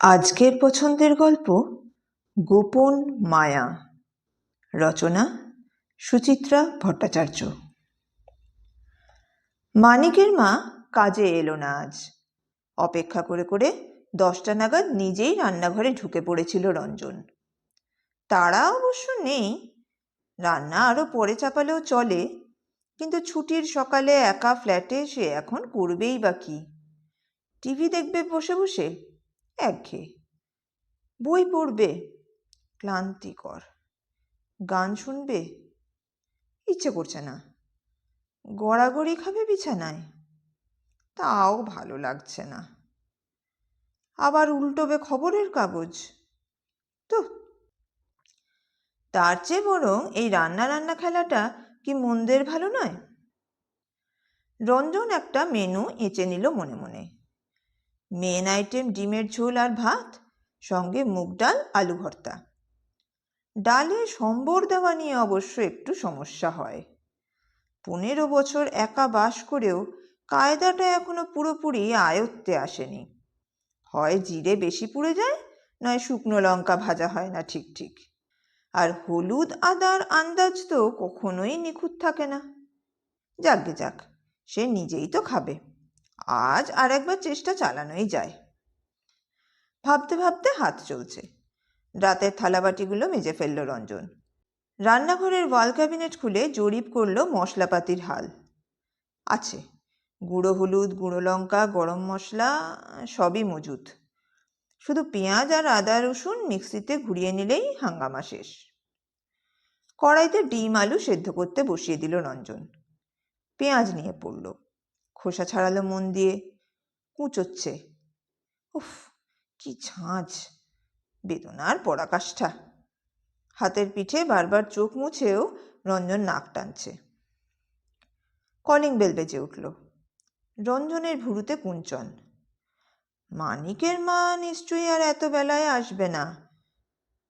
আজকের পছন্দের গল্প গোপন মায়া। রচনা সুচিত্রা ভট্টাচার্য। মানিকের মা কাজে এলো না আজ। অপেক্ষা করে করে দশটা নাগাদ নিজেই রান্নাঘরে ঢুকে পড়েছিল রঞ্জন। তারা অবশ্য নেই। রান্না আরও পরে চাপালেও চলে, কিন্তু ছুটির সকালে একা ফ্ল্যাটে সে এখন করবেই বা কি? টিভি দেখবে বসে বসে একঘেয়ে বই পড়বে? ক্লান্তিকর। গান শুনবে? ইচ্ছে করছে না। গড়াগড়ি খাবে বিছানায়? তাও ভালো লাগছে না। আবার উল্টোবে খবরের কাগজ? তো, তার চেয়ে বরং এই রান্না রান্না খেলাটা কি মন্দের ভালো নয়? রঞ্জন একটা মেনু এঁচে নিল মনে মনে। মেন আইটেম ডিমের ঝোল আর ভাত, সঙ্গে মুগ ডাল, আলু ভর্তা। ডালে সম্বর দেওয়া নিয়ে অবশ্য একটু সমস্যা হয়। পনেরো বছর একা বাস করেও কায়দাটা এখনও পুরোপুরি আয়ত্তে আসেনি। হয় জিরে বেশি পুড়ে যায়, নয় শুকনো লঙ্কা ভাজা হয় না ঠিক ঠিক। আর হলুদ আদার আন্দাজ তো কখনোই নিখুঁত থাকে না। যাকগে যাক, সে নিজেই তো খাবে। আজ আর একবার চেষ্টা চালানোই যায়। ভাবতে ভাবতে হাত চলছে। রাতের থালাবাটিগুলো মেজে ফেলল রঞ্জন। রান্নাঘরের ওয়াল ক্যাবিনেট খুলে জরিপ করল মশলাপাতির হাল। আছে। গুঁড়ো হলুদ, গুঁড়ো লঙ্কা, গরম মশলা, সবই মজুত। শুধু পেঁয়াজ আর আদা, রসুন মিক্সিতে ঘুরিয়ে নিলেই হাঙ্গামা শেষ। কড়াইতে ডিম, আলু সেদ্ধ করতে বসিয়ে দিল রঞ্জন। পেঁয়াজ নিয়ে পড়ল। খোসা ছাড়ালো মন দিয়ে, কুঁচোচ্ছে। উফ, কি ঝাঁঝ বেদনার পরাকাষ্ঠা। হাতের পিঠে বারবার চোখ মুছেও রঞ্জন নাক টানছে। কলিং বেল বেজে উঠল। রঞ্জনের ভুরুতে কুঞ্চন। মানিকের মা নিশ্চয়ই আর এত বেলায় আসবে না।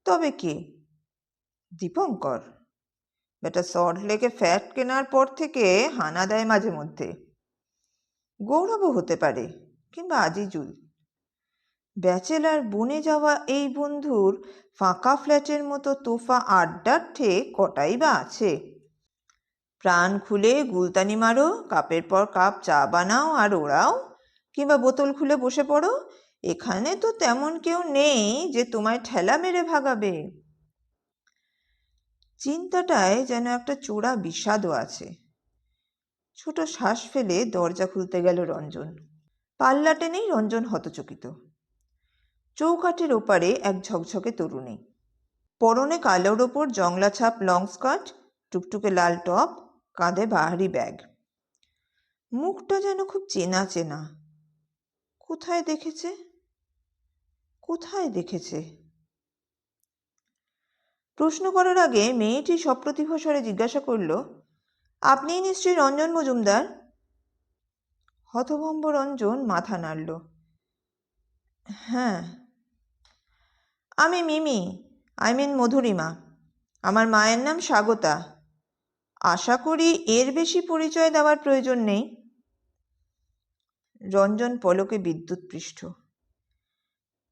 তবে কে? দীপঙ্কর। বেটা সল্ট লেকে ফ্যাট কেনার পর থেকে হানা দেয় মাঝে মধ্যে। গৌরবও হতে পারে, কিংবা আজিজুল। ব্যাচেলার বনে যাওয়া এই বন্ধুর ফাঁকা ফ্ল্যাটের মতো তোফা আড্ডার ঠেক কটাই বা আছে? প্রাণ খুলে গুলতানি মারো, কাপের পর কাপ চা বানাও আর ওড়াও, কিংবা বোতল খুলে বসে পড়ো। এখানে তো তেমন কেউ নেই যে তোমায় ঠেলা মেরে ভাগাবে। চিন্তাটায় যেন একটা চোরা বিষাদও আছে। ছোট শ্বাস ফেলে দরজা খুলতে গেল রঞ্জন। পাল্লা টেনেই রঞ্জন হতচকিত। চৌকাঠের ওপারে এক ঝকঝকে তরুণী। পরনে কালোর ওপর জংলা ছাপ লং স্কার্ট, টুকটুকে লাল টপ, কাঁধে বাহারি ব্যাগ। মুখটা যেন খুব চেনা চেনা। কোথায় দেখেছে? কোথায় দেখেছে? প্রশ্ন করার আগে মেয়েটি সপ্রতিভ স্বরে জিজ্ঞাসা করল আপনিই নিশ্চয়ই রঞ্জন মজুমদার? হতভম্ব রঞ্জন মাথা নাড়ল। হ্যাঁ। আমি মিমি, আই মিন মধুরিমা। আমার মায়ের নাম স্বাগতা। আশা করি এর বেশি পরিচয় দেওয়ার প্রয়োজন নেই। রঞ্জন পলকে বিদ্যুৎ পৃষ্ঠ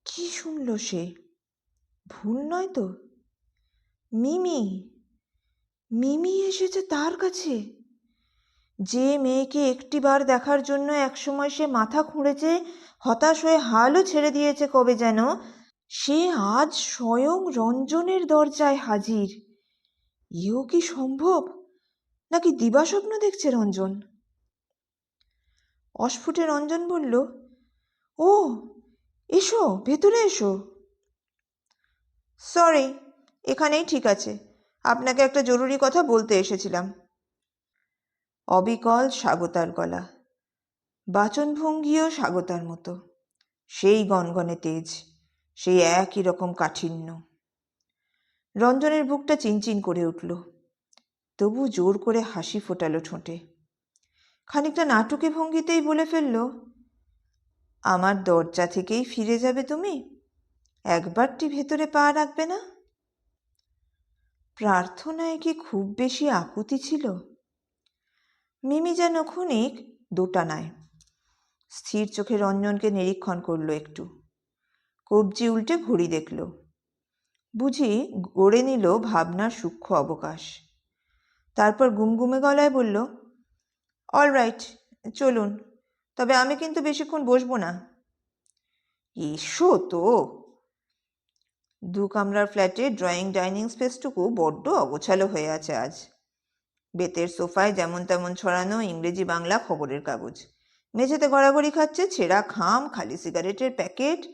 কি শুনল সে? ভুল নয় তো? মিমি মিমি এসেছে তার কাছে। যে মেয়েকে একটিবার দেখার জন্য একসময় সে মাথা খুঁড়েছে, হতাশ হয়ে হালও ছেড়ে দিয়েছে কবে যেন, সে আজ স্বয়ং রঞ্জনের দরজায় হাজির। ইও কি সম্ভব? নাকি দিবাস্বপ্ন দেখছে রঞ্জন? অস্ফুটে রঞ্জন বলল, ও, এসো, ভেতরে এসো। সরি, এখানেই ঠিক আছে। আপনাকে একটা জরুরি কথা বলতে এসেছিলাম। অবিকল স্বাগতার গলা। বাচনভঙ্গিও স্বাগতার মতো। সেই গনগনে তেজ, সেই একই রকম কাঠিন্য। রঞ্জনের বুকটা চিনচিন করে উঠল। তবু জোর করে হাসি ফোটালো ঠোঁটে। খানিকটা নাটকে ভঙ্গিতেই বলে ফেলল, আমার দরজা থেকেই ফিরে যাবে তুমি? একবারটি ভেতরে পা রাখবে না? প্রার্থনায় কি খুব বেশি আকুতি ছিল? মিমি যেন ক্ষণিক দোটানায়। স্থির চোখে রঞ্জনকে নিরীক্ষণ করল একটু। কবজি উল্টে ঘড়ি দেখল। বুঝি গড়ে নিল ভাবনার সূক্ষ্ম অবকাশ। তারপর গুমগুমে গলায় বলল অল রাইট চলুন। তবে আমি কিন্তু বেশিক্ষণ বসবো না। এসো তো! দু কামরার ফ্ল্যাটে ড্রয়িং ডাইনিং স্পেসটুকু বড্ড অগোছালো হয়ে আছে আজ। বেতের সোফায় যেমন তেমন ছড়ানো ইংরেজি বাংলা খবরের কাগজ। মেঝেতে গড়াগড়ি খাচ্ছে ছেঁড়া খাম, খালি সিগারেটের প্যাকেট,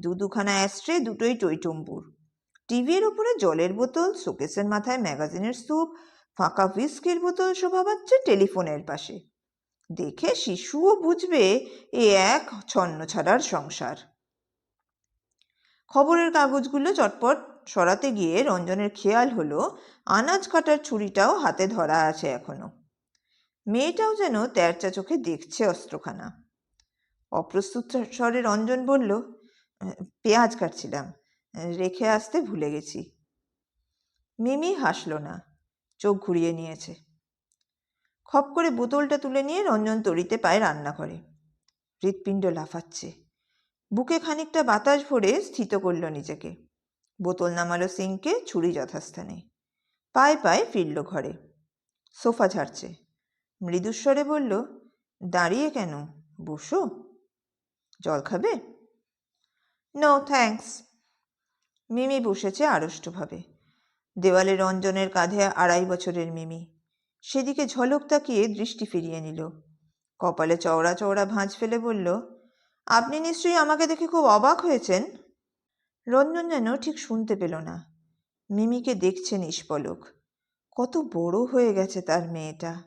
দু দুখানা অ্যাস্ট্রে দুটোই টইটম্বুর। টিভির উপরে জলের বোতল, শোকেসের মাথায় ম্যাগাজিনের স্তূপ ফাঁকা হুইস্কির বোতল শোভা পাচ্ছে টেলিফোনের পাশে। দেখে শিশুও বুঝবে এ এক ছন্ন ছাড়ার সংসার। খবরের কাগজগুলো চটপট সরাতে গিয়ে রঞ্জনের খেয়াল হলো, আনাজ কাটার ছুরিটাও হাতে ধরা আছে এখনও। মেয়েটাও যেন তেরচা চোখে দেখছে অস্ত্রখানা। অপ্রস্তুত স্বরে রঞ্জন বলল, পেঁয়াজ কাটছিলাম, রেখে আসতে ভুলে গেছি। মিমি হাসল না, চোখ ঘুরিয়ে নিয়েছে। খপ করে বোতলটা তুলে নিয়ে রঞ্জন তরিতে পায় রান্নাঘরে। হৃৎপিণ্ড লাফাচ্ছে। বুকে খানিকটা বাতাস ভরে স্থিত করল নিজেকে। বোতল নামালো সিংকে ছুরি যথাস্থানে। পায়ে পায়ে ফিরল ঘরে। সোফা ঝাড়ছে। মৃদুস্বরে বলল, দাঁড়িয়ে কেন? বসো। জল খাবে? নো থ্যাঙ্কস মিমি বসেছে আড়ষ্টভাবে। দেওয়ালে রঞ্জনের কাঁধে আড়াই বছরের মিমি। সেদিকে ঝলক তাকিয়ে দৃষ্টি ফিরিয়ে নিল। কপালে চওড়া চওড়া ভাঁজ ফেলে বলল আপনি নিশ্চয়ই আমাকে দেখে খুব অবাক হয়েছেন? রঞ্জন যেন ঠিক শুনতে পেল না। মিমিকে দেখছে নিষ্পলক। কত বড় হয়ে গেছে তার মেয়েটা।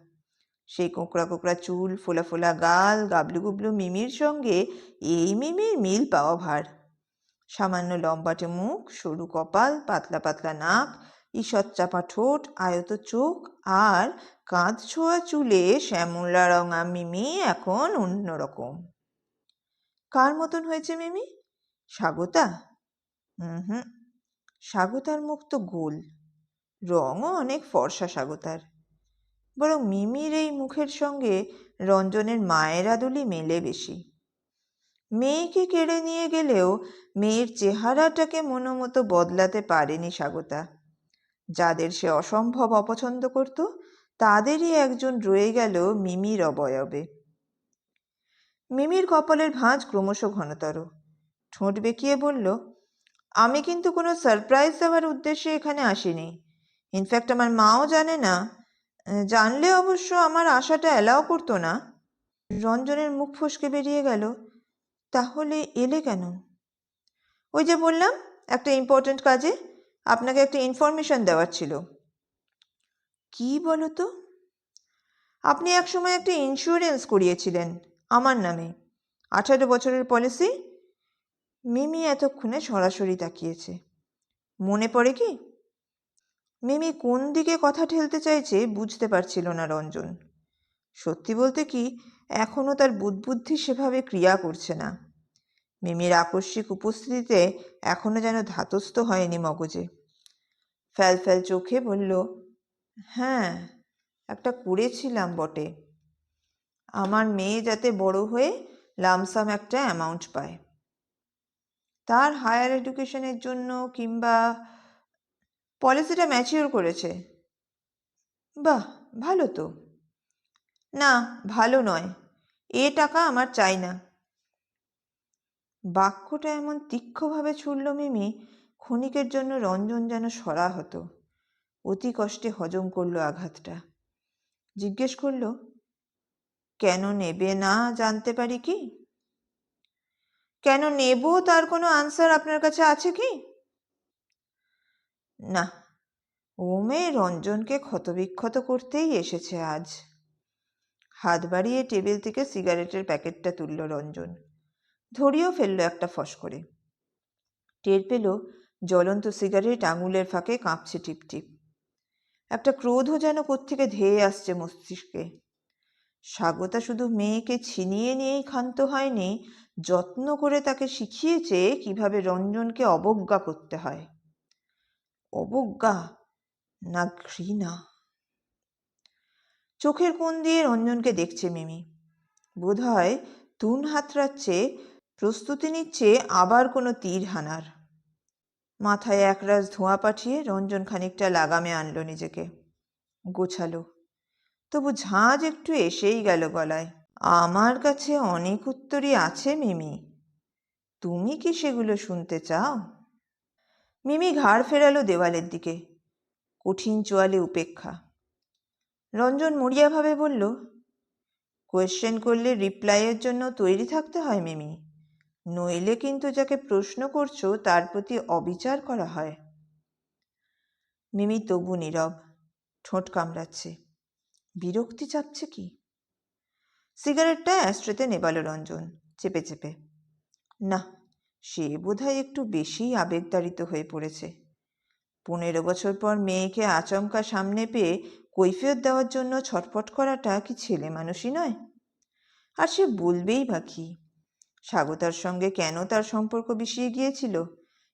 সেই কোঁকড়া কোঁকড়া চুল, ফোলা ফোলা গাল, গাবলু গুবলু মিমির সঙ্গে এই মিমির মিল পাওয়া ভার। সামান্য লম্বাটে মুখ, সরু কপাল, পাতলা পাতলা নাক, ঈষৎ চাপা ঠোঁট, আয়ত চোখ আর কাঁধ ছোঁয়া চুলে শ্যামলা রঙা মিমি এখন অন্যরকম। কার মতন হয়েছে মিমি? স্বাগতা হুম হুম। স্বাগতার মুখ তো গোল। রঙও অনেক ফর্সা স্বাগতার বরং মিমির এই মুখের সঙ্গে রঞ্জনের মায়ের আদুলি মেলে বেশি। মেয়েকে কেড়ে নিয়ে গেলেও মেয়ের চেহারাটাকে মনোমতো বদলাতে পারেনি স্বাগতা যাদের সে অসম্ভব অপছন্দ করত, তাদেরই একজন রয়ে গেল মিমির অবয়বে। মিমির কপালের ভাঁজ ক্রমশ ঘনতর। ঠোঁট বেঁকিয়ে বলল, আমি কিন্তু কোনো সারপ্রাইজ দেওয়ার উদ্দেশ্যে এখানে আসিনি। ইনফ্যাক্ট আমার মাও জানে না। জানলে অবশ্য আমার আশাটা অ্যালাও করতো না। রঞ্জনের মুখ ফসকে বেরিয়ে গেল, তাহলে এলে কেন? ওই যে বললাম, একটা ইম্পর্ট্যান্ট কাজে আপনাকে একটা ইনফরমেশন দেওয়ার ছিল। কি বলো তো? আপনি একসময় একটা ইন্স্যুরেন্স করিয়েছিলেন। আমার নামে। আঠারো বছরের পলিসি মিমি এতক্ষণে সরাসরি তাকিয়েছে। মনে পড়ে কি? মিমি কোন দিকে কথা ঠেলতে চাইছে বুঝতে পারছিল না রঞ্জন। সত্যি বলতে কি এখনও তার বুদ্বুদ্ধি সেভাবে ক্রিয়া করছে না। মিমির আকস্মিক উপস্থিতিতে এখনও যেন ধাতস্থ হয়নি মগজে। ফ্যাল ফ্যাল চোখে বলল হ্যাঁ একটা করেছিলাম বটে। আমার মেয়ে যাতে বড় হয়ে লামসাম একটা অ্যামাউন্ট পায়। তার হায়ার এডুকেশনের জন্য কিংবা পলিসিটা ম্যাচিওর করেছে। বাহ, ভালো তো। না, ভালো নয়। এ টাকা আমার চাই না। বাক্যটা এমন তীক্ষ্ণভাবে ছুড়ল মিমি, ক্ষণিকের জন্য রঞ্জন যেন সরা হতো অতি কষ্টে হজম করল আঘাতটা। জিজ্ঞেস করল কেন নেবে না জানতে পারি কি? কেন নেব তার কোনো আনসার আপনার কাছে আছে কি? না ও রঞ্জনকে ক্ষতবিক্ষত করতেই এসেছে আজ। হাত বাড়িয়ে টেবিল থেকে সিগারেটের প্যাকেটটা তুলল রঞ্জন। ধরিয়েও ফেলল একটা ফস করে। টের পেল জ্বলন্ত সিগারেট আঙুলের ফাঁকে কাঁপছে টিপটিপ। একটা ক্রোধও যেন কোত্থেকে ধেয়ে আসছে মস্তিষ্কে। স্বাগতা শুধু মেয়েকে ছিনিয়ে নিয়েই ক্ষান্ত হয়নি, যত্ন করে তাকে শিখিয়েছে কীভাবে রঞ্জনকে অবজ্ঞা করতে হয়। অবজ্ঞা? না ঘৃণা? চোখের কোণ দিয়ে রঞ্জনকে দেখছে মিমি। বোধ হয় তুন হাতড়াচ্ছে, প্রস্তুতি নিচ্ছে আবার কোনো তীর হানার। মাথায় একরাশ ধোঁয়া পাঠিয়ে রঞ্জন খানিকটা লাগামে আনলো নিজেকে। গোছালো। তবু ঝাঁজ একটু এসেই গেল গলায়। আমার কাছে অনেক উত্তরই আছে, মিমি। তুমি কি সেগুলো শুনতে চাও? মিমি ঘাড় ফেরালো দেওয়ালের দিকে। কঠিন চোয়ালে উপেক্ষা। রঞ্জন মরিয়াভাবে বলল কোয়েশ্চেন করলে রিপ্লাইয়ের জন্য তৈরি থাকতে হয়, মিমি। নইলে কিন্তু যাকে প্রশ্ন করছ তার প্রতি অবিচার করা হয়। মিমি তবু নীরব, ঠোঁট কামড়াচ্ছে। বিরক্তি চাপছে কি? সিগারেটটা অ্যাস্ট্রেতে নেবালো রঞ্জন, চেপে চেপে। না, সে বোধহয় একটু বেশি আবেগতাড়িত হয়ে পড়েছে। পনেরো বছর পর মেয়েকে আচমকা সামনে পেয়ে কৈফিয়ত দেওয়ার জন্য ছটফট করাটা কি ছেলে মানুষই নয়? আর সে বলবেই বা কি? স্বাগতার সঙ্গে কেন তার সম্পর্ক বিষিয়ে গিয়েছিল?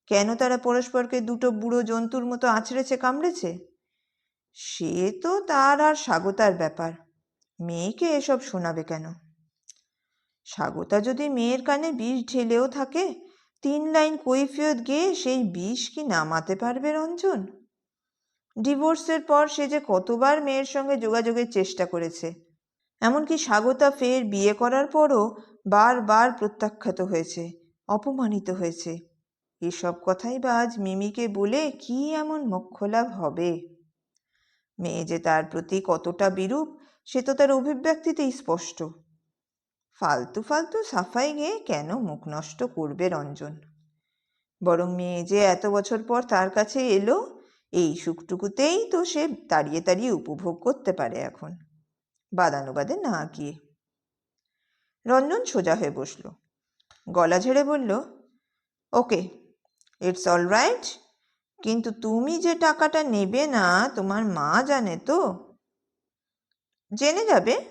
কেন তারা পরস্পরকে দুটো বুড়ো জন্তুর মতো আছড়েছে কামড়েছে? সে তো তার আর স্বাগতার ব্যাপার। মেয়েকে এসব শোনাবে কেন? স্বাগতা যদি মেয়ের কানে বিষ ঢেলেও থাকে, তিন লাইন কৈফিয়ত গেয়ে সেই বিষ কি নামাতে পারবে রঞ্জন? ডিভোর্সের পর সে যে কতবার মেয়ের সঙ্গে যোগাযোগের চেষ্টা করেছে। এমনকি স্বাগতা ফের বিয়ে করার পরও বারবার প্রত্যাখ্যাত হয়েছে, অপমানিত হয়েছে। এসব কথাই বা আজ মিমিকে বলে কি এমন মোক্ষলাভ হবে? মেয়ে যে তার প্রতি কতটা বিরূপ, সে তো তার অভিব্যক্তিতেই স্পষ্ট। ফালতু ফালতু সাফাই গেয়ে কেন মুখ নষ্ট করবে রঞ্জন? বরং মেয়ে যে এত বছর পর তার কাছে এলো, এই সুখটুকুতেই তো সে দাঁড়িয়ে দাঁড়িয়ে উপভোগ করতে পারে এখন। বাদানুবাদে না গিয়ে। রঞ্জন সোজা হয়ে বসল। গলা ঝেড়ে বলল, ওকে, ইটস অল রাইট কিন্তু তুমি যে টাকাটা নেবে না, তোমার মা জানে তো। জেনে যাবে?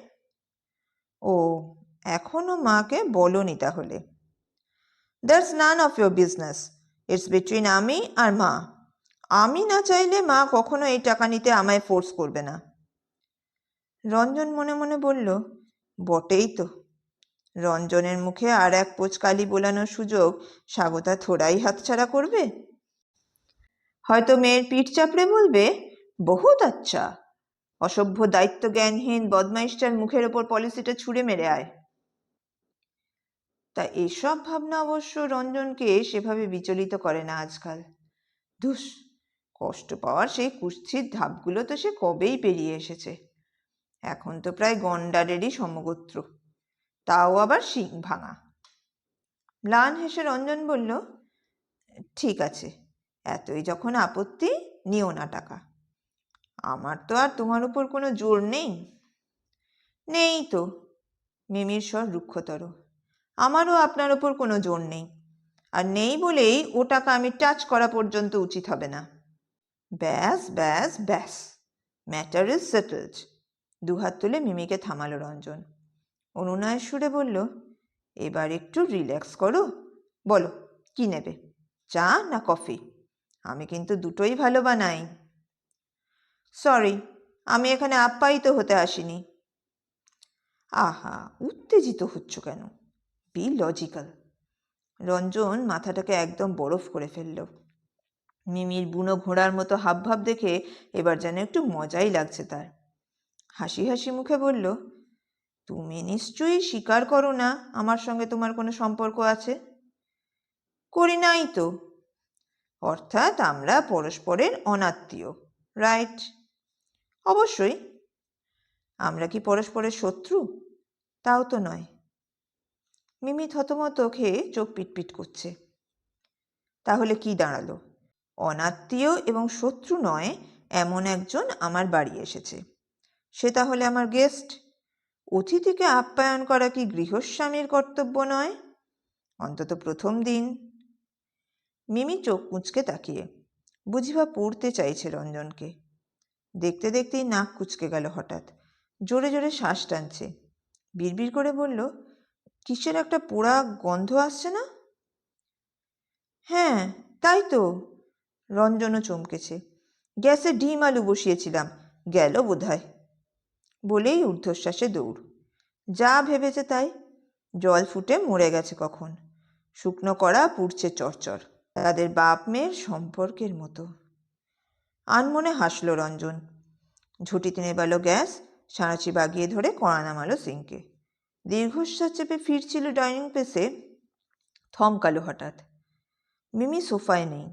ও, এখনও মাকে বলনি তাহলে। That's none of your business it's between আমি আর মা। আমি না চাইলে মা কখনো এই টাকা নিতে আমায় ফোর্স করবে না। রঞ্জন মনে মনে বলল, বটেই তো। রঞ্জনের মুখে আর এক পোচকালি বোলানোর সুযোগ স্বাগতা থোড়াই হাতছাড়া করবে? হয়তো মেয়ের পিঠ চাপড়ে বলবে, বহুত আচ্ছা। অসভ্য দায়িত্ব জ্ঞানহীন বদমাইশটার মুখের ওপর পলিসিটা ছুঁড়ে মেরে আয়। তা এসব ভাবনা অবশ্য রঞ্জনকে সেভাবে বিচলিত করে না আজকাল। ধুস, কষ্ট পাওয়ার সেই কুৎসিত ধাপগুলো তো সে কবেই পেরিয়ে এসেছে। এখন তো প্রায় গন্ডারেরই সমগোত্র। তাও আবার শিং ভাঙা। ম্লান হেসে রঞ্জন বলল, ঠিক আছে। এতই যখন আপত্তি, নিও না টাকা। আমার তো আর তোমার উপর কোনো জোর নেই। নেই তো, মিমির স্বর রুক্ষতর। আমারও আপনার ওপর কোনো জোর নেই। আর নেই বলেই ও টাকা আমি টাচ করা পর্যন্ত উচিত হবে না। ব্যাস ব্যাস ব্যাস। ম্যাটার ইজ সেটেলড দুহাত তুলে মিমিকে থামালো রঞ্জন। অনুনয় সুরে বলল, এবার একটু রিল্যাক্স করো। বলো, কি নেবে? চা না কফি আমি কিন্তু দুটোই ভালো বানাই। সরি আমি এখানে আপ্যায়িত হতে আসিনি। আহা, উত্তেজিত হচ্ছ কেন? বি লজিক্যাল রঞ্জন মাথাটাকে একদম বরফ করে ফেলল। মিমির বুনো ঘোড়ার মতো হাবভাব দেখে এবার যেন একটু মজাই লাগছে তার। হাসি হাসি মুখে বলল, তুমি নিশ্চয়ই স্বীকার করো না আমার সঙ্গে তোমার কোনো সম্পর্ক আছে? করি নাই তো। অর্থাৎ আমরা পরস্পরের অনাত্মীয় রাইট অবশ্যই। আমরা কি পরস্পরের শত্রু? তাও তো নয়। মিমি থতমত খেয়ে চোখ পিটপিট করছে। তাহলে কি দাঁড়াল? অনাত্মীয় এবং শত্রু নয়, এমন একজন আমার বাড়ি এসেছে। সে তাহলে আমার গেস্ট অতিথিকে আপ্যায়ন করা কি গৃহস্বামীর কর্তব্য নয়? অন্তত প্রথম দিন মিমি চোখ কুঁচকে তাকিয়ে। বুঝিবা পড়তে চাইছে রঞ্জনকে। দেখতে দেখতেই নাক কুচকে গেল হঠাৎ। জোরে জোরে শ্বাস টানছে। বিড়বিড় করে বলল, কিসের একটা পোড়া গন্ধ আসছে না? হ্যাঁ তাই তো। রঞ্জনও চমকেছে। গ্যাসে ডিম আলু বসিয়েছিলাম, গেল বোধহয়। বলেই ঊর্ধ্বশ্বাসে দৌড়। যা ভেবেছে তাই। জল ফুটে মরে গেছে কখন। শুকনো করা পুড়ছে চরচর তাদের বাপ মেয়ের সম্পর্কের মতো। আনমনে হাসল রঞ্জন। ঝুঁটিতে নেবালো গ্যাস সাঁড়াচি বাগিয়ে ধরে কড়া নামালো সিংকে। দীর্ঘশ্বাস চেপে ফিরছিল ডাইনিং প্লেসে। থমকালো হঠাৎ। মিমি সোফায় নেই।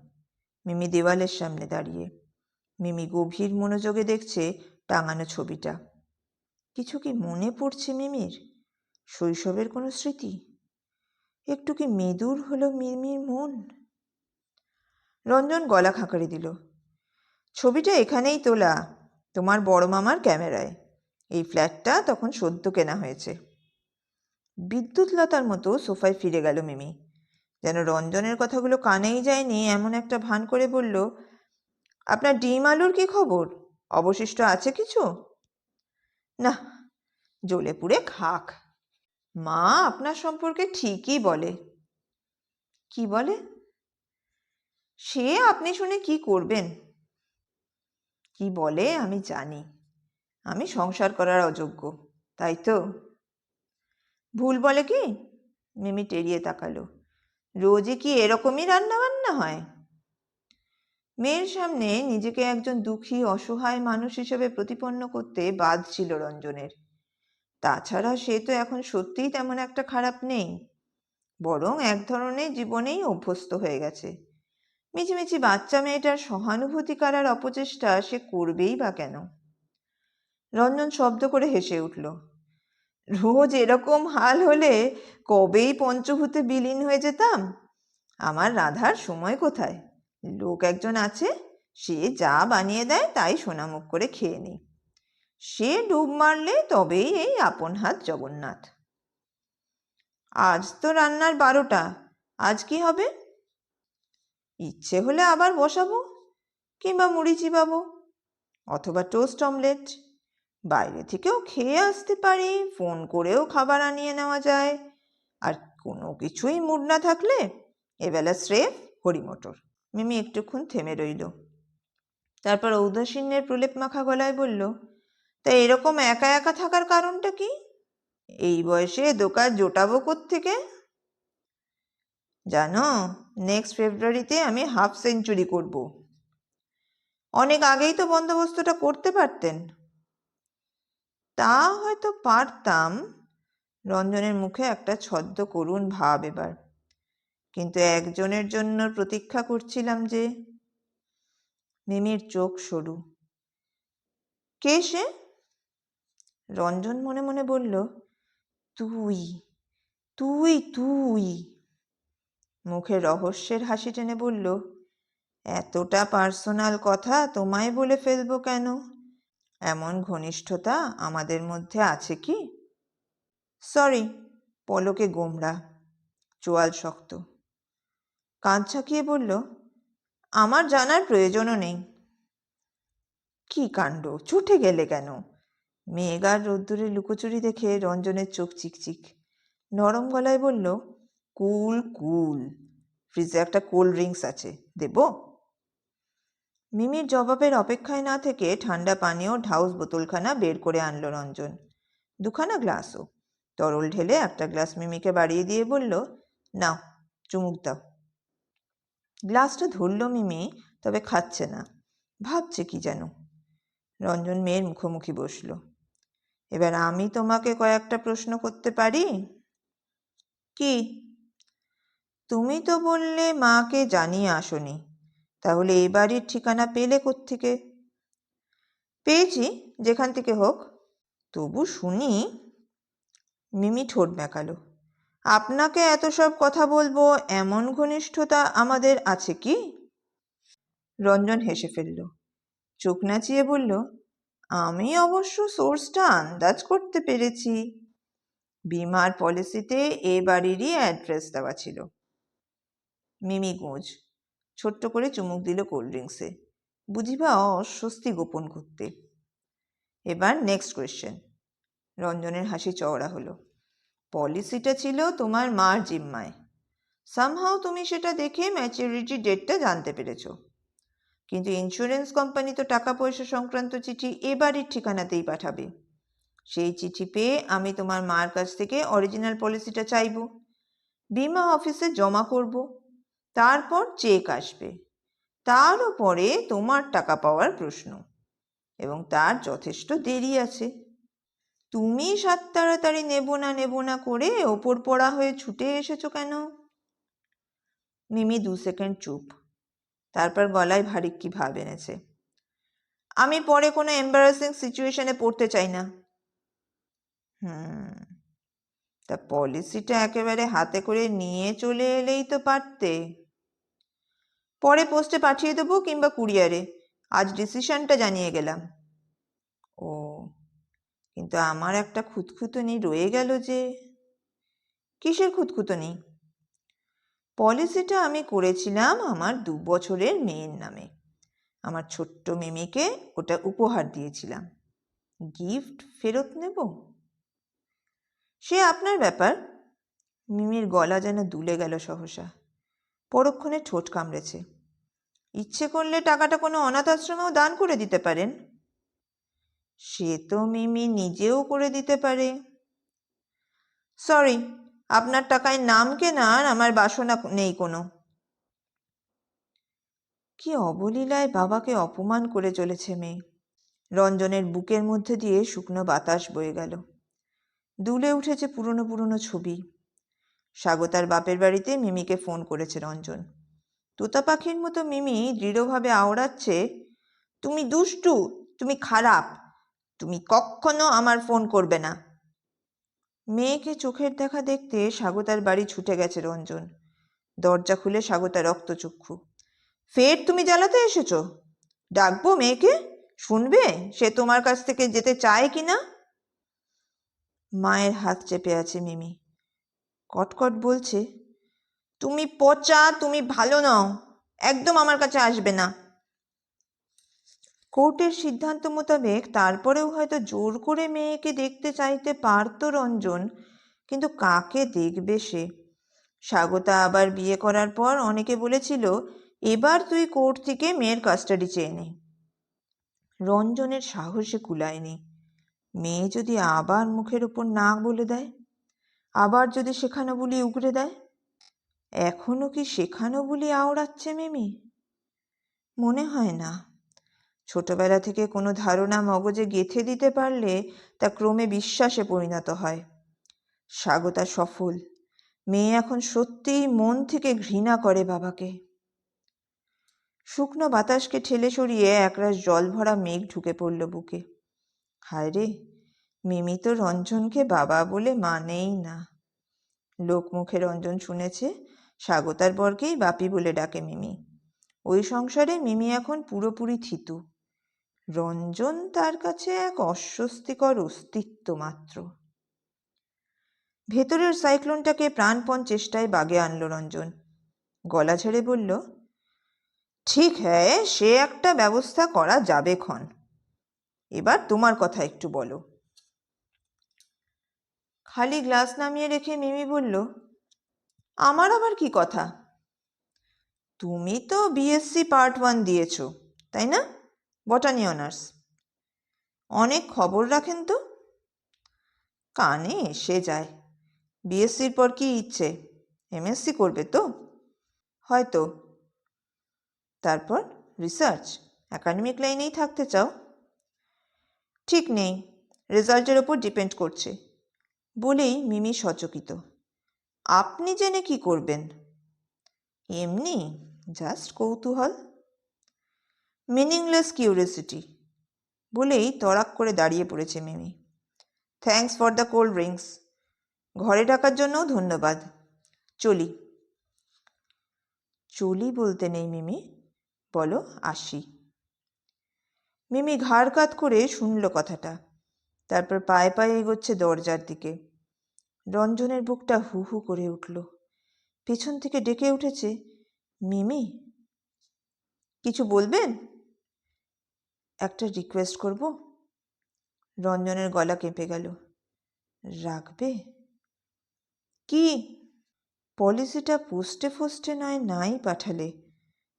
মিমি দেওয়ালের সামনে দাঁড়িয়ে। মিমি গভীর মনোযোগে দেখছে টাঙানো ছবিটা। কিছু কি মনে পড়ছে মিমির? শৈশবের কোনো স্মৃতি? একটু কি মেদুর হলো মিমির মন? রঞ্জন গলা খাঁকারি দিল। ছবিটা এখানেই তোলা, তোমার বড় মামার ক্যামেরায়। এই ফ্ল্যাটটা তখন সদ্য কেনা হয়েছে। বিদ্যুৎ লতার মতো সোফায় ফিরে গেল মিমি। যেন রঞ্জনের কথাগুলো কানেই যায়নি, এমন একটা ভান করে বলল, আপনার ডিম আলুর কি খবর? অবশিষ্ট আছে কিছু? না, জ্বলে পুড়ে খাক। মা, আপনার সম্পর্কে ঠিকই বলে। কি বলে? সে আপনি শুনে কি করবেন? কি বলে আমি জানি। আমি সংসার করার অযোগ্য, তাই তো? ভুল বলে কি? মিমি টেরিয়ে তাকালো। রোজই কি এরকমই রান্না বান্না হয়? মেয়ের সামনে নিজেকে একজন দুঃখী, অসহায় মানুষ হিসেবে প্রতিপন্ন করতে বাদ ছিল রঞ্জনের। তাছাড়া সে তো এখন সত্যিই তেমন একটা খারাপ নেই, বরং এক ধরনের জীবনেই অভ্যস্ত হয়ে গেছে। মিছিমিছি বাচ্চা মেয়েটার সহানুভূতি করার অপচেষ্টা সে করবেই বা কেন? রঞ্জন শব্দ করে হেসে উঠল, রোজ এরকম হাল হলে কবেই পঞ্চভূতে বিলীন হয়ে যেতাম? আমার রাধার সময় কোথায়? লোক একজন আছে, সে যা বানিয়ে দেয় তাই সোনামুখ করে খেয়ে নিই। সে ডুব মারলে তবেই এই আপন হাত জগন্নাথ। আজ তো রান্নার বারোটা, আজ কি হবে? ইচ্ছে হলে আবার বসাবো কিংবা মুড়ি চিবাবো অথবা টোস্ট অমলেট। বাইরে থেকেও খেয়ে আসতে পারি, ফোন করেও খাবার আনিয়ে নেওয়া যায়। আর কোনো কিছুই মুড না থাকলে এবেলা স্রেফ হরিমটর। মিমি একটুক্ষণ থেমে রইল। তারপর ঔদাসীন্যের প্রলেপ মাখা গলায় বলল, তা এরকম একা একা থাকার কারণটা কি? এই বয়সে দোকান জোটাবো থেকে জানো? নেক্সট ফেব্রুয়ারিতে আমি হাফ সেঞ্চুরি করব। অনেক আগেই তো বন্দোবস্তটা করতে পারতেন। তা হয়তো পারতাম। রঞ্জনের মুখে একটা ছদ্ম করুণ ভাব এবার। কিন্তু একজনের জন্য প্রতীক্ষা করছিলাম যে মিমির চোখ সরু। কে সে? রঞ্জন মনে মনে বলল, তুই তুই তুই। মুখে রহস্যের হাসি টেনে বলল, এতটা পার্সোনাল কথা তোমায় বলে ফেলব কেন? এমন ঘনিষ্ঠতা আমাদের মধ্যে আছে কি? সরি, পলকে গোমড়া, চোয়াল শক্ত। কাঁধ ছাকিয়ে বলল, আমার জানার প্রয়োজনও নেই। কি কাণ্ড? ছুটে গেলে কেন? মেঘার রোদ্দুরে লুকোচুরি দেখে রঞ্জনের চোখ চিকচিক। নরম গলায় বলল কুল কুল। ফ্রিজে একটা কোল্ড ড্রিঙ্কস আছে, দেব? মিমির জবাবের অপেক্ষায় না থেকে ঠান্ডা পানীয় ঢাউস বোতলখানা বের করে আনলো রঞ্জন। দুখানা গ্লাসও। তরল ঢেলে একটা গ্লাস মিমিকে বাড়িয়ে দিয়ে বলল, নাও, চুমুক দাও। গ্লাসটা ধরল মিমি, তবে খাচ্ছে না। ভাবছে কি যেন। রঞ্জন মেয়ের মুখোমুখি বসল। এবার আমি তোমাকে কয়েকটা প্রশ্ন করতে পারি? কি? তুমি তো বললে মাকে জানিয়ে আসনি। তাহলে এ বাড়ির ঠিকানা পেলে কোত্থেকে? পেয়েছি, যেখান থেকে হোক। তবু শুনি। মিমি ঠোঁট মেকালো। আপনাকে এত সব কথা বলব, এমন ঘনিষ্ঠতা আমাদের আছে কি? রঞ্জন হেসে ফেলল। চোখ নাচিয়ে বলল, আমি অবশ্য সোর্সটা আন্দাজ করতে পেরেছি। বিমার পলিসিতে এ বাড়িরই অ্যাড্রেস দেওয়া ছিল। মিমি গোঁজ। ছোট্ট করে চুমুক দিল কোল্ড ড্রিঙ্কসে। বুঝিবা অস্বস্তি গোপন করতে। এবার নেক্সট কোয়েশ্চেন রঞ্জনের হাসি চওড়া হলো। পলিসিটা ছিল তোমার মার জিম্মায়। সামহাও তুমি সেটা দেখে ম্যাচিউরিটি ডেটটা জানতে পেরেছ। কিন্তু ইন্স্যুরেন্স কোম্পানি তো টাকা পয়সা সংক্রান্ত চিঠি এ ঠিকানাতেই পাঠাবে। সেই চিঠি পেয়ে আমি তোমার মার কাছ থেকে অরিজিনাল পলিসিটা চাইব। বিমা অফিসে জমা করব। তারপর চেক আসবে। তারও পরে তোমার টাকা পাওয়ার প্রশ্ন। এবং তার যথেষ্ট দেরি আছে। তুমি সাত তাড়াতাড়ি নেব না নেব না করে ওপর পড়া হয়ে ছুটে এসেছ কেন? মিমি দু সেকেন্ড চুপ। তারপর গলায় ভারী কি ভাব এনেছে। আমি পরে কোনো এম্বারাসিং সিচুয়েশনে পড়তে চাই না। হুম, তা পলিসিটা একেবারে হাতে করে নিয়ে চলে এলেই তো পারতে। পরে পোস্টে পাঠিয়ে দেবো কিংবা কুরিয়ারে আজ ডিসিশনটা জানিয়ে গেলাম। ও, কিন্তু আমার একটা খুঁতখুঁতনি রয়ে গেল যে, কিসের খুঁতখুঁতনি? পলিসিটা আমি করেছিলাম আমার দু বছরের মেয়ের নামে। আমার ছোট্ট মেমিকে ওটা উপহার দিয়েছিলাম। গিফট ফেরত নেব? সে আপনার ব্যাপার। মিমির গলা যেন দুলে গেল সহসা। পরক্ষণে ঠোঁট কামড়েছে। ইচ্ছে করলে টাকাটা কোনো অনাথ আশ্রমেও দান করে দিতে পারেন। সে তো মিমি নিজেও করে দিতে পারে। সরি, আপনার টাকায় নাম কেনার আমার বাসনা নেই কোনো। কি অবলীলায় বাবাকে অপমান করে চলেছে মেয়ে। রঞ্জনের বুকের মধ্যে দিয়ে শুকনো বাতাস বয়ে গেল। দুলে উঠেছে পুরনো পুরনো ছবি। স্বাগতার বাপের বাড়িতে মিমিকে ফোন করেছে রঞ্জন। তোতা পাখির মতো মিমি দৃঢ়ভাবে আওড়াচ্ছে, তুমি দুষ্টু, তুমি খারাপ, তুমি কখনো আমার ফোন করবে না। মেয়েকে চোখের দেখা দেখতে স্বাগতার বাড়ি ছুটে গেছে রঞ্জন। দরজা খুলে স্বাগতা রক্তচক্ষু। ফের তুমি জ্বালাতে এসেছ? ডাকবো মেয়েকে? শুনবে? সে তোমার কাছ থেকে যেতে চায় কি না মায়ের হাত চেপে আছে মিমি। কটকট বলছে, তুমি পচা, তুমি ভালো নও, একদম আমার কাছে আসবে না। কোর্টের সিদ্ধান্ত মোতাবেক তারপরেও হয়তো জোর করে মেয়েকে দেখতে চাইতে পারত রঞ্জন, কিন্তু কাকে দেখবে সে? স্বাগতা আবার বিয়ে করার পর অনেকে বলেছিল, এবার তুই কোর্ট থেকে মেয়ের কাস্টাডি চেয়ে নে। রঞ্জনের সাহসে কুলায়নি। মেয়ে যদি আবার মুখের উপর না বলে দেয় আবার যদি শেখানো বলি উগড়ে দেয়? এখনও কি শেখানো বলি আওড়াচ্ছে মিমি? মনে হয় না। ছোটবেলা থেকে কোনো ধারণা মগজে গেঁথে দিতে পারলে তা ক্রমে বিশ্বাসে পরিণত হয়। স্বাগতা সফল। মেয়ে এখন সত্যিই মন থেকে ঘৃণা করে বাবাকে। শুকনো বাতাসকে ঠেলে সরিয়ে একরাশ জল ভরা মেঘ ঢুকে পড়ল বুকে। হায় রে মিমি তো রঞ্জনকে বাবা বলে মানেই না। লোকমুখে রঞ্জন শুনেছে, স্বাগতার বরকেই বাপি বলে ডাকে মিমি। ওই সংসারে মিমি এখন পুরোপুরি থিতু। রঞ্জন তার কাছে এক অস্বস্তিকর অস্তিত্ব মাত্র। ভেতরের সাইক্লোনটাকে প্রাণপণ চেষ্টায় বাগে আনলো রঞ্জন। গলা ছেড়ে বলল, ঠিক হ্যাঁ সে একটা ব্যবস্থা করা যাবে ক্ষণ। এবার তোমার কথা একটু বলো। খালি গ্লাস নামিয়ে রেখে মিমি বলল, আমার আবার কি কথা? তুমি তো বিএসসি পার্ট ওয়ান দিয়েছ, তাই না? বটানি অনার্স অনেক খবর রাখেন তো? কানে এসে যায়। বিএসসির পর কি ইচ্ছে? এমএসসি করবে তো? হয়তো। তারপর রিসার্চ একাডেমিক লাইনেই থাকতে চাও? ঠিক নেই। রেজাল্টের ওপর ডিপেন্ড করছে। বলেই মিমি সচকিত। আপনি জেনে কি করবেন? এমনি জাস্ট কৌতূহল। মিনিংলেস কিউরিয়াসিটি বলেই তড়াক করে দাঁড়িয়ে পড়েছে Mimi. Thanks for the cold drinks ঘরে ডাকার জন্যও ধন্যবাদ। চলি। চলি বলতে নেই মিমি। বলো, আসি। মিমি ঘাড় কাত করে শুনল কথাটা। তারপর পায়ে পায়ে এগোচ্ছে দরজার দিকে। রঞ্জনের বুকটা হু হু করে উঠল। পেছন থেকে ডেকে উঠেছে, মিমি, কিছু বলবেন? একটা রিকোয়েস্ট করব। রঞ্জনের গলা কেঁপে গেল। রাখবে? কি? পলিসিটা পোস্টে ফোস্টে নয়, নাই পাঠালে।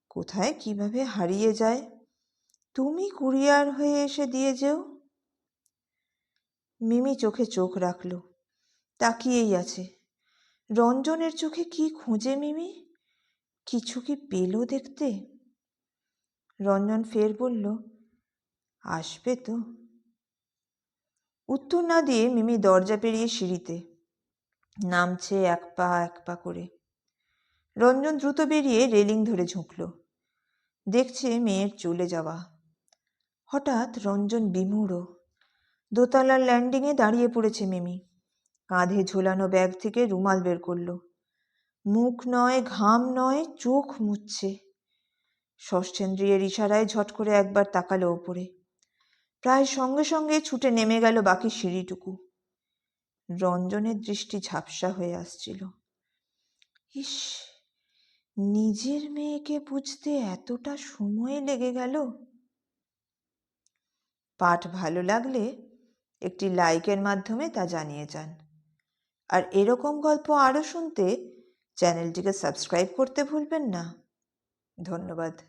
কোথায়, কীভাবে হারিয়ে যায়? তুমি কুরিয়ার হয়ে এসে দিয়ে যেও। মিমি চোখে চোখ রাখল। তাকিয়েই আছে। রঞ্জনের চোখে কি খুঁজে মিমি? কিছু কি পেল দেখতে? রঞ্জন ফের বলল, আসবে তো। উত্তর না দিয়ে মিমি দরজা পেরিয়ে সিঁড়িতে নামছে এক পা এক পা করে। রঞ্জন দ্রুত বেরিয়ে রেলিং ধরে ঝুঁকল। দেখছে মেয়ের চলে যাওয়া। হঠাৎ রঞ্জন বিমূঢ়। দোতলার ল্যান্ডিংয়ে দাঁড়িয়ে পড়েছে মিমি। কাঁধে ঝোলানো ব্যাগ থেকে রুমাল বের করল। মুখ নয়, ঘাম নয়, চোখ মুছছে। ষষ্ঠেন্দ্রিয়ের ইশারায় ঝট করে একবার তাকালো ওপরে। প্রায় সঙ্গে সঙ্গে ছুটে নেমে গেল বাকি সিঁড়িটুকু। রঞ্জনের দৃষ্টি ঝাপসা হয়ে আসছিল। ইস, নিজের মেয়েকে বুঝতে এতটা সময় লেগে গেল? পাঠ ভালো লাগলে একটি লাইকের মাধ্যমে তা জানিয়ে যান। আর এরকম গল্প আরও শুনতে চ্যানেলটিকে সাবস্ক্রাইব করতে ভুলবেন না। ধন্যবাদ।